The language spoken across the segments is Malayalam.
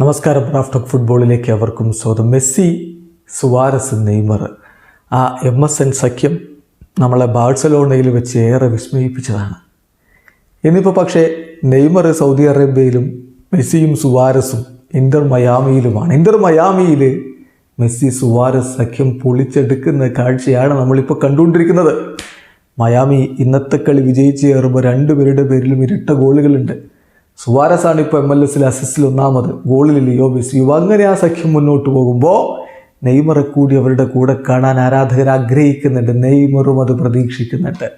നമസ്കാരം. റാഫ്റ്റോക്ക് ഫുട്ബോളിലേക്ക് അവർക്കും സ്വാഗതം. Messi Suarez Neymar. ആ എം എസ് എൻ സഖ്യം നമ്മളെ ബാഴ്സലോണയിൽ വെച്ച് ഏറെ വിസ്മയിപ്പിച്ചതാണ്. ഇന്നിപ്പോൾ പക്ഷേ നെയ്മർ സൗദി അറേബ്യയിലും മെസ്സിയും സുവാരസും ഇന്റർ മയാമിയിലുമാണ്. ഇന്റർ മയാമിയിൽ മെസ്സി സുവാരസ് സഖ്യം പൊളിച്ചെടുക്കുന്ന കാഴ്ചയാണ് നമ്മളിപ്പോൾ കണ്ടുകൊണ്ടിരിക്കുന്നത്. മയാമി ഇന്നത്തെ കളി വിജയിച്ച് കയറുമ്പോൾ രണ്ടുപേരുടെ പേരിലും ഇരട്ട ഗോളുകളുണ്ട്. സുവാരസ് ആണ് ഇപ്പോൾ എം എൽ എസിൽ അസിസ്റ്റിൽ ഒന്നാമത്. ഗോളിൽ ലിയോ മെസ്സി. അങ്ങനെ ആ സഖ്യം മുന്നോട്ട് പോകുമ്പോൾ നെയ്മറെ കൂടി അവരുടെ കൂടെ കാണാൻ ആരാധകർ ആഗ്രഹിക്കുന്നുണ്ട്. നെയ്മറും അത് പ്രതീക്ഷിക്കുന്നുണ്ട്.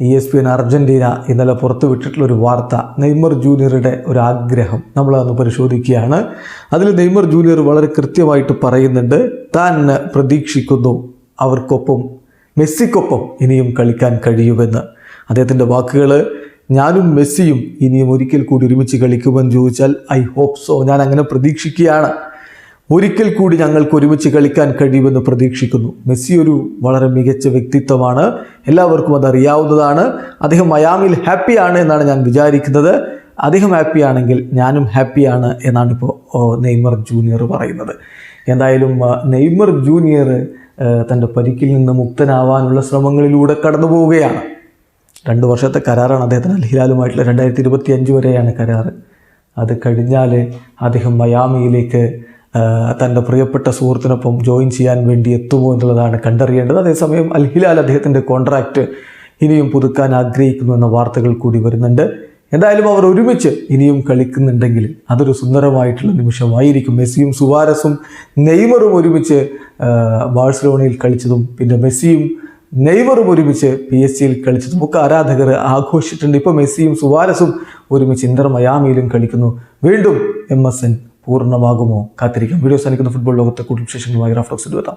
E S P N Argentina ഇന്നലെ പുറത്തുവിട്ടിട്ടുള്ളൊരു വാർത്ത. നെയ്മർ ജൂനിയറുടെ ഒരു ആഗ്രഹം. നമ്മളതൊന്ന് പരിശോധിക്കുകയാണ്. അതിൽ നെയ്മർ ജൂനിയർ വളരെ കൃത്യമായിട്ട് പറയുന്നുണ്ട്. താൻ പ്രതീക്ഷിക്കുന്നു അവർക്കൊപ്പം മെസ്സിക്കൊപ്പം ഇനിയും കളിക്കാൻ കഴിയുമെന്ന്. അദ്ദേഹത്തിന്റെ വാക്കുകൾ ഞാനും മെസ്സിയും ഇനിയും ഒരിക്കൽ കൂടി ഒരുമിച്ച് കളിക്കുമെന്ന് ചോദിച്ചാൽ ഐ ഹോപ്പ് സോ. ഞാൻ അങ്ങനെ പ്രതീക്ഷിക്കുകയാണ്. ഒരിക്കൽ കൂടി ഞങ്ങൾക്ക് ഒരുമിച്ച് കളിക്കാൻ കഴിയുമെന്ന് പ്രതീക്ഷിക്കുന്നു. മെസ്സി ഒരു വളരെ മികച്ച വ്യക്തിത്വമാണ്. എല്ലാവർക്കും അത് അറിയാവുന്നതാണ്. അദ്ദേഹം മയാമിൽ ഹാപ്പിയാണ് എന്നാണ് ഞാൻ വിചാരിക്കുന്നത്. അദ്ദേഹം ഹാപ്പിയാണെങ്കിൽ ഞാനും ഹാപ്പിയാണ് എന്നാണ് ഇപ്പോൾ നെയ്മർ ജൂനിയർ പറയുന്നത്. എന്തായാലും നെയ്മർ ജൂനിയർ തന്റെ പരിക്കിൽ നിന്ന് മുക്തനാവാനുള്ള ശ്രമങ്ങളിലൂടെ കടന്നു പോവുകയാണ് രണ്ട് വർഷത്തെ കരാറാണ് അദ്ദേഹത്തിന് അൽഹിലാലുമായിട്ടുള്ള രണ്ടായിരത്തി ഇരുപത്തി അഞ്ച് വരെയാണ് കരാർ. അത് കഴിഞ്ഞാൽ അദ്ദേഹം മയാമിയിലേക്ക് തന്റെ പ്രിയപ്പെട്ട സുഹൃത്തിനൊപ്പം ജോയിൻ ചെയ്യാൻ വേണ്ടി എത്തുമോ എന്നുള്ളതാണ് കണ്ടറിയേണ്ടത്. അതേസമയം അൽഹിലാൽ അദ്ദേഹത്തിന്റെ കോൺട്രാക്റ്റ് ഇനിയും പുതുക്കാൻ ആഗ്രഹിക്കുന്നു എന്ന വാർത്തകൾ കൂടി വരുന്നുണ്ട്. എന്തായാലും അവർ ഒരുമിച്ച് ഇനിയും കളിക്കുന്നുണ്ടെങ്കിൽ അതൊരു സുന്ദരമായിട്ടുള്ള നിമിഷമായിരിക്കും. മെസ്സിയും സുവാരസും നെയ്മറും ഒരുമിച്ച് ബാഴ്സലോണയിൽ കളിച്ചതും പിന്നെ മെസ്സിയും നെയ്മറും ഒരുമിച്ച് പി എസ് സിയിൽ കളിച്ചു നമുക്ക് ആരാധകർ ആഘോഷിച്ചിട്ടുണ്ട്. ഇപ്പോൾ മെസ്സിയും സുവാരസും ഒരുമിച്ച് ഇന്റർ മയാമിയിലും കളിക്കുന്നു. വീണ്ടും എം എസ് എൻ പൂർണമാകുമോ? കാത്തിരിക്കാം. വീഡിയോ സാധിക്കുന്ന ഫുട്ബോൾ ലോകത്തെ കൂടുതൽ വിശേഷങ്ങളുമായി റാഫ്ലോക്സ് എത്താം.